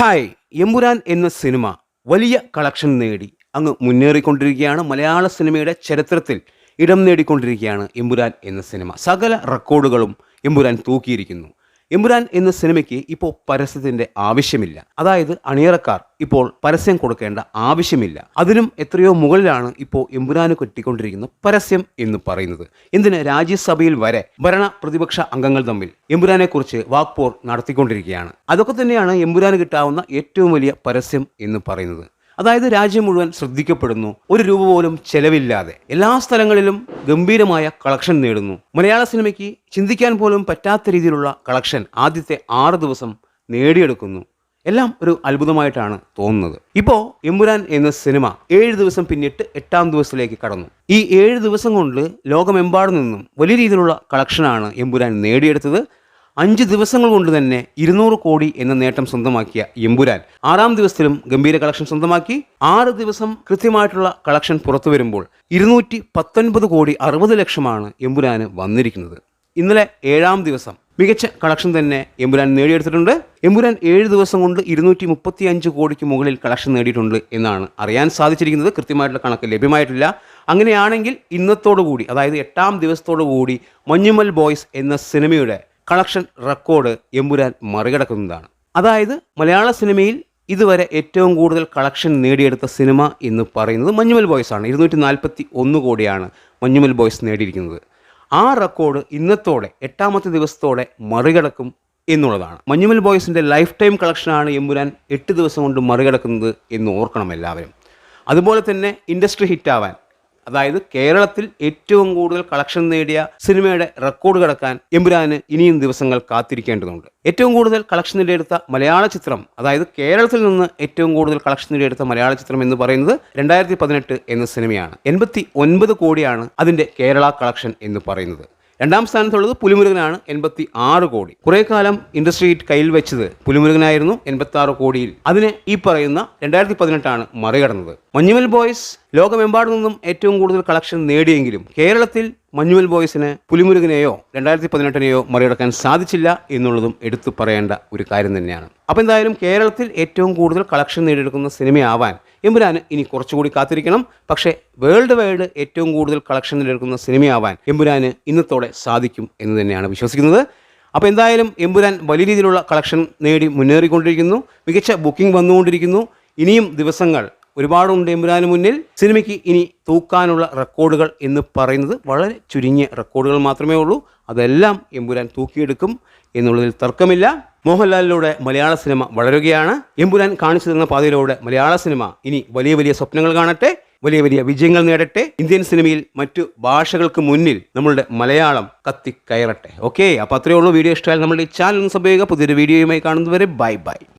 Hi Empuraan എന്ന cinema വലിയ collection നേടി. അങ്ങ് മുന്നേറിക്കൊണ്ടിരിക്കുകയാണ്. മലയാള സിനിമയുടെ ചരിത്രത്തിൽ ഇടം നേടിക്കൊണ്ടിരിക്കുകയാണ് എമ്പുരാൻ എന്ന സിനിമ. സകല റെക്കോർഡുകളും എമ്പുരാൻ തൂക്കിയിരിക്കുന്നു. എമ്പുരാൻ എന്ന സിനിമയ്ക്ക് ഇപ്പോൾ പരസ്യത്തിന്റെ ആവശ്യമില്ല. അതായത് അണിയറക്കാർ ഇപ്പോൾ പരസ്യം കൊടുക്കേണ്ട ആവശ്യമില്ല. അതിനും എത്രയോ മുകളിലാണ് ഇപ്പോൾ എമ്പുരാന് കിട്ടിക്കൊണ്ടിരിക്കുന്ന പരസ്യം എന്ന് പറയുന്നത്. എന്തിന് രാജ്യസഭയിൽ വരെ ഭരണ പ്രതിപക്ഷ അംഗങ്ങൾ തമ്മിൽ എമ്പുരാനെ കുറിച്ച് വാക്പോർ നടത്തിക്കൊണ്ടിരിക്കുകയാണ്. അതൊക്കെ തന്നെയാണ് എമ്പുരാന് കിട്ടാവുന്ന ഏറ്റവും വലിയ പരസ്യം എന്ന് പറയുന്നത്. അതായത് രാജ്യം മുഴുവൻ ശ്രദ്ധിക്കപ്പെടുന്നു. ഒരു രൂപ പോലും ചെലവില്ലാതെ എല്ലാ സ്ഥലങ്ങളിലും ഗംഭീരമായ കളക്ഷൻ നേടുന്നു. മലയാള സിനിമയ്ക്ക് ചിന്തിക്കാൻ പോലും പറ്റാത്ത രീതിയിലുള്ള കളക്ഷൻ ആദ്യത്തെ ആറ് ദിവസം നേടിയെടുക്കുന്നു. എല്ലാം ഒരു അത്ഭുതമായിട്ടാണ് തോന്നുന്നത്. ഇപ്പോൾ എമ്പുരാൻ എന്ന സിനിമ ഏഴ് ദിവസം പിന്നിട്ട് എട്ടാം ദിവസത്തിലേക്ക് കടന്നു. ഈ ഏഴ് ദിവസം കൊണ്ട് ലോകമെമ്പാടും നിന്നും വലിയ രീതിയിലുള്ള കളക്ഷനാണ് എമ്പുരാൻ നേടിയെടുത്തത്. അഞ്ച് ദിവസങ്ങൾ കൊണ്ട് തന്നെ ഇരുന്നൂറ് കോടി എന്ന നേട്ടം സ്വന്തമാക്കിയ എമ്പുരാൻ. ആറാം ദിവസത്തിലും ഗംഭീര കളക്ഷൻ സ്വന്തമാക്കി. ആറ് ദിവസം കൃത്യമായിട്ടുള്ള കളക്ഷൻ പുറത്തു വരുമ്പോൾ ഇരുന്നൂറ്റി പത്തൊൻപത് കോടി അറുപത് ലക്ഷമാണ് എമ്പുരാന് വന്നിരിക്കുന്നത്. ഇന്നലെ ഏഴാം ദിവസം മികച്ച കളക്ഷൻ തന്നെ എമ്പുരാൻ നേടിയെടുത്തിട്ടുണ്ട്. എമ്പുരാൻ ഏഴ് ദിവസം കൊണ്ട് ഇരുന്നൂറ്റി മുപ്പത്തി അഞ്ച് കോടിക്ക് മുകളിൽ കളക്ഷൻ നേടിയിട്ടുണ്ട് എന്നാണ് അറിയാൻ സാധിച്ചിരിക്കുന്നത്. കൃത്യമായിട്ടുള്ള കണക്ക് ലഭ്യമായിട്ടില്ല. അങ്ങനെയാണെങ്കിൽ ഇന്നത്തോടു കൂടി അതായത് എട്ടാം ദിവസത്തോടു കൂടി മഞ്ഞുമൽ ബോയ്സ് എന്ന സിനിമയുടെ കളക്ഷൻ റെക്കോർഡ് എമ്പുരാൻ മറികടക്കുന്നതാണ്. അതായത് മലയാള സിനിമയിൽ ഇതുവരെ ഏറ്റവും കൂടുതൽ കളക്ഷൻ നേടിയെടുത്ത സിനിമ എന്ന് പറയുന്നത് മഞ്ഞുമൽ ബോയ്സ് ആണ്. ഇരുന്നൂറ്റി നാൽപ്പത്തി ഒന്ന് കോടിയാണ് മഞ്ഞുമൽ ബോയ്സ് നേടിയിരിക്കുന്നത്. ആ റെക്കോർഡ് ഇന്നത്തോടെ എട്ടാമത്തെ ദിവസത്തോടെ മറികടക്കും എന്നുള്ളതാണ്. മഞ്ഞുമൽ ബോയ്സിന്റെ ലൈഫ് ടൈം കളക്ഷനാണ് എമ്പുരാൻ എട്ട് ദിവസം കൊണ്ട് മറികടക്കുന്നത് എന്ന് ഓർക്കണം എല്ലാവരും. അതുപോലെ തന്നെ ഇൻഡസ്ട്രി ഹിറ്റാവാൻ അതായത് കേരളത്തിൽ ഏറ്റവും കൂടുതൽ കളക്ഷൻ നേടിയ സിനിമയുടെ റെക്കോർഡ് കടക്കാൻ എമ്പുരാന് ഇനിയും ദിവസങ്ങൾ കാത്തിരിക്കേണ്ടതുണ്ട്. ഏറ്റവും കൂടുതൽ കളക്ഷൻ നേടിയെടുത്ത മലയാള ചിത്രം അതായത് കേരളത്തിൽ നിന്ന് ഏറ്റവും കൂടുതൽ കളക്ഷൻ നേടിയെടുത്ത മലയാള ചിത്രം എന്ന് പറയുന്നത് രണ്ടായിരത്തി പതിനെട്ട് എന്ന സിനിമയാണ് എൺപത്തി ഒൻപത് കോടിയാണ് അതിന്റെ കേരള കളക്ഷൻ എന്ന് പറയുന്നത്. രണ്ടാം സ്ഥാനത്തുള്ളത് പുലിമുരുകനാണ് എൺപത്തി ആറ് കോടി. കുറെ കാലം ഇൻഡസ്ട്രി കയ്യിൽ വെച്ചത് പുലിമുരുകനായിരുന്നു എൺപത്തി ആറ് കോടിയിൽ. അതിന് ഈ പറയുന്ന രണ്ടായിരത്തി പതിനെട്ടാണ് മറികടന്നത്. മഞ്ഞുമൽ ബോയ്സ് ലോകമെമ്പാടും നിന്നും ഏറ്റവും കൂടുതൽ കളക്ഷൻ നേടിയെങ്കിലും കേരളത്തിൽ മഞ്ഞുമൽ ബോയ്സിന് പുലിമുരുകനെയോ രണ്ടായിരത്തി പതിനെട്ടിനെയോ മറികടക്കാൻ സാധിച്ചില്ല എന്നുള്ളതും എടുത്തു പറയേണ്ട ഒരു കാര്യം തന്നെയാണ്. അപ്പോൾ എന്തായാലും കേരളത്തിൽ ഏറ്റവും കൂടുതൽ കളക്ഷൻ നേടിയെടുക്കുന്ന സിനിമയാവാൻ എമ്പുരാന് ഇനി കുറച്ചുകൂടി കാത്തിരിക്കണം. പക്ഷേ വേൾഡ് വൈഡ് ഏറ്റവും കൂടുതൽ കളക്ഷൻ നേടിയെടുക്കുന്ന സിനിമയാവാൻ എമ്പുരാന് ഇന്നത്തോടെ സാധിക്കും എന്ന് തന്നെയാണ് വിശ്വസിക്കുന്നത്. അപ്പോൾ എന്തായാലും എമ്പുരാൻ വലിയ രീതിയിലുള്ള കളക്ഷൻ നേടി മുന്നേറിക്കൊണ്ടിരിക്കുന്നു. മികച്ച ബുക്കിംഗ് വന്നുകൊണ്ടിരിക്കുന്നു. ഇനിയും ദിവസങ്ങൾ ഒരുപാടുണ്ട് എമ്പുരാന് മുന്നിൽ. സിനിമയ്ക്ക് ഇനി തൂക്കാനുള്ള റെക്കോർഡുകൾ എന്ന് പറയുന്നത് വളരെ ചുരുങ്ങിയ റെക്കോർഡുകൾ മാത്രമേ ഉള്ളൂ. അതെല്ലാം എമ്പുരാൻ തൂക്കിയെടുക്കും എന്നുള്ളതിൽ തർക്കമില്ല. മോഹൻലാലിലൂടെ മലയാള സിനിമ വളരുകയാണ്. എമ്പുരാൻ കാണിച്ചു തന്ന പാതയിലൂടെ മലയാള സിനിമ ഇനി വലിയ വലിയ സ്വപ്നങ്ങൾ കാണട്ടെ വലിയ വലിയ വിജയങ്ങൾ നേടട്ടെ. ഇന്ത്യൻ സിനിമയിൽ മറ്റു ഭാഷകൾക്ക് മുന്നിൽ നമ്മളുടെ മലയാളം കത്തിക്കയറട്ടെ ഓക്കെ അപ്പോൾ അത്രയേ ഉള്ളൂ. വീഡിയോ ഇഷ്ടമായാൽ നമ്മുടെ ഈ ചാനൽ ചെയ്യുക. പുതിയൊരു വീഡിയോയുമായി കാണുന്നതുവരെ ബൈ ബൈ.